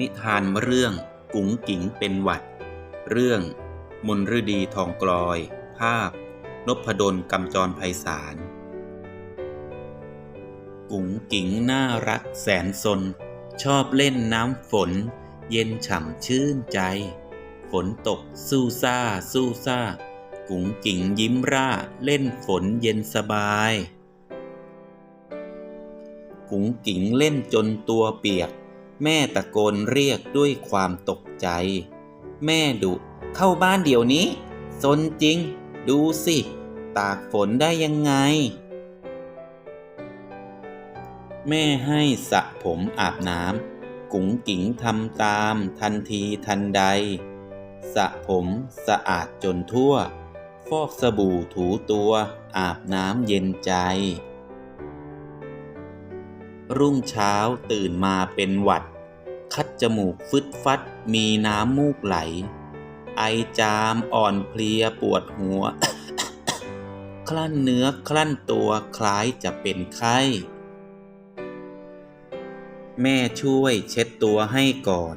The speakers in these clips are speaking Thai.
นิทานเรื่องกุ๋งกิ๋งเป็นหวัด เรื่อง มนฤดีทองกลอย ภาพ นพดลกำจรไพศาล กุ๋งกิ๋งน่ารักแสนสน ชอบเล่นน้ำฝน เย็นฉ่ำชื่นใจ ฝนตกสู้ซ่าสู้ซ่า กุ๋งกิ๋งยิ้มร่าเล่นฝนเย็นสบาย กุ๋งกิ๋งเล่นจนตัวเปียก แม่ตะโกนเรียกด้วยความตกใจ แม่ดุเข้าบ้านเดี๋ยวนี้ซนจริง ดูสิ ตากฝนได้ยังไง แม่ให้สระผมอาบน้ำกุ๋งกิ๋งทำตามทันทีทันใดสระผมสะอาดจนทั่ว ฟอกสบู่ถูตัวอาบน้ำเย็นใจ รุ่งเช้าตื่นมาเป็นหวัด คัดจมูกฟึดฟัดมีน้ำมูกไหล ไอจามอ่อนเพลียปวดหัว คลั่นเนื้อคลั่นตัวคล้ายจะเป็นไข้ แม่ช่วยเช็ดตัวให้ก่อน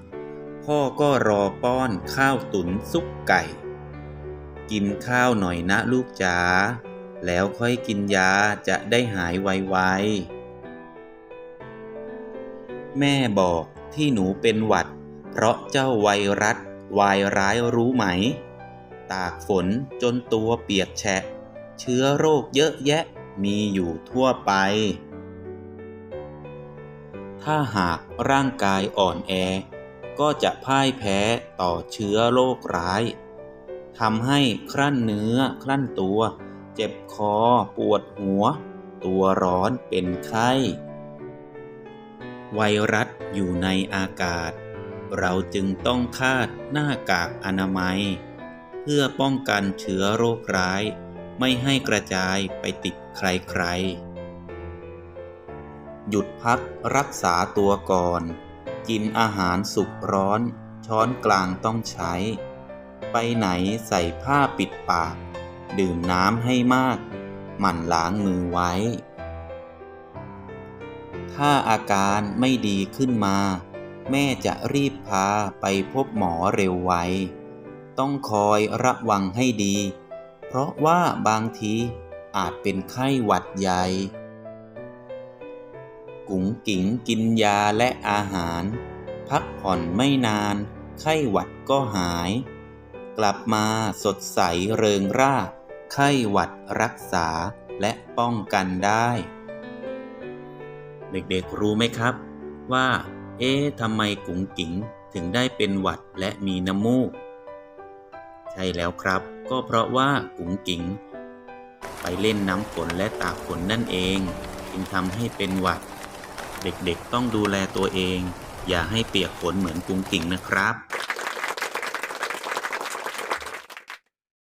พ่อก็รอป้อนข้าวตุ๋นซุปไก่ กินข้าวหน่อยนะลูกจ๋าแล้วค่อยกินยาจะได้หายไวๆ แม่บอก ที่หนูเป็นหวัด เพราะเจ้าไวรัสวายร้ายรู้ไหม ตากฝนจนตัวเปียกแฉะ เชื้อโรคเยอะแยะมีอยู่ทั่วไป ถ้าหากร่างกายอ่อนแอ ก็จะพ่ายแพ้ต่อเชื้อโรคร้ายทำให้ครั่นเนื้อครั่นตัว เจ็บคอปวดหัว ตัวร้อนเป็นไข้ ไวรัสอยู่ในอากาศ เราจึงต้องคาดหน้ากากอนามัย เพื่อป้องกันเชื้อโรคร้าย ไม่ให้กระจายไปติดใครๆ หยุดพักรักษาตัวก่อน กินอาหารสุกร้อน ช้อนกลางต้องใช้ ไปไหนใส่ผ้าปิดปาก ดื่มน้ำให้มาก หมั่นล้างมือไว้ ถ้าอาการไม่ดีขึ้นมา แม่จะรีบพาไปพบหมอเร็วไว ต้องคอยระวังให้ดี เพราะว่าบางทีอาจเป็นไข้หวัดใหญ่ กุ๋งกิ๋งกินยาและอาหาร พักผ่อนไม่นาน ไข้หวัดก็หาย กลับมาสดใสเริงร่า ไข้หวัดรักษาและป้องกันได้ เด็กๆรู้ไหมครับ ว่า เอ๊ะทำไมกุ๋งกิ๋งถึงได้เป็นหวัดและมีน้ำมูก ใช่แล้วครับ ก็เพราะว่ากุ๋งกิ๋งไปเล่นน้ำฝนและตากฝนนั่นเอง จึงทำให้เป็นหวัด เด็กๆต้องดูแลตัวเอง อย่าให้เปียกฝนเหมือนกุ๋งกิ๋งนะครับ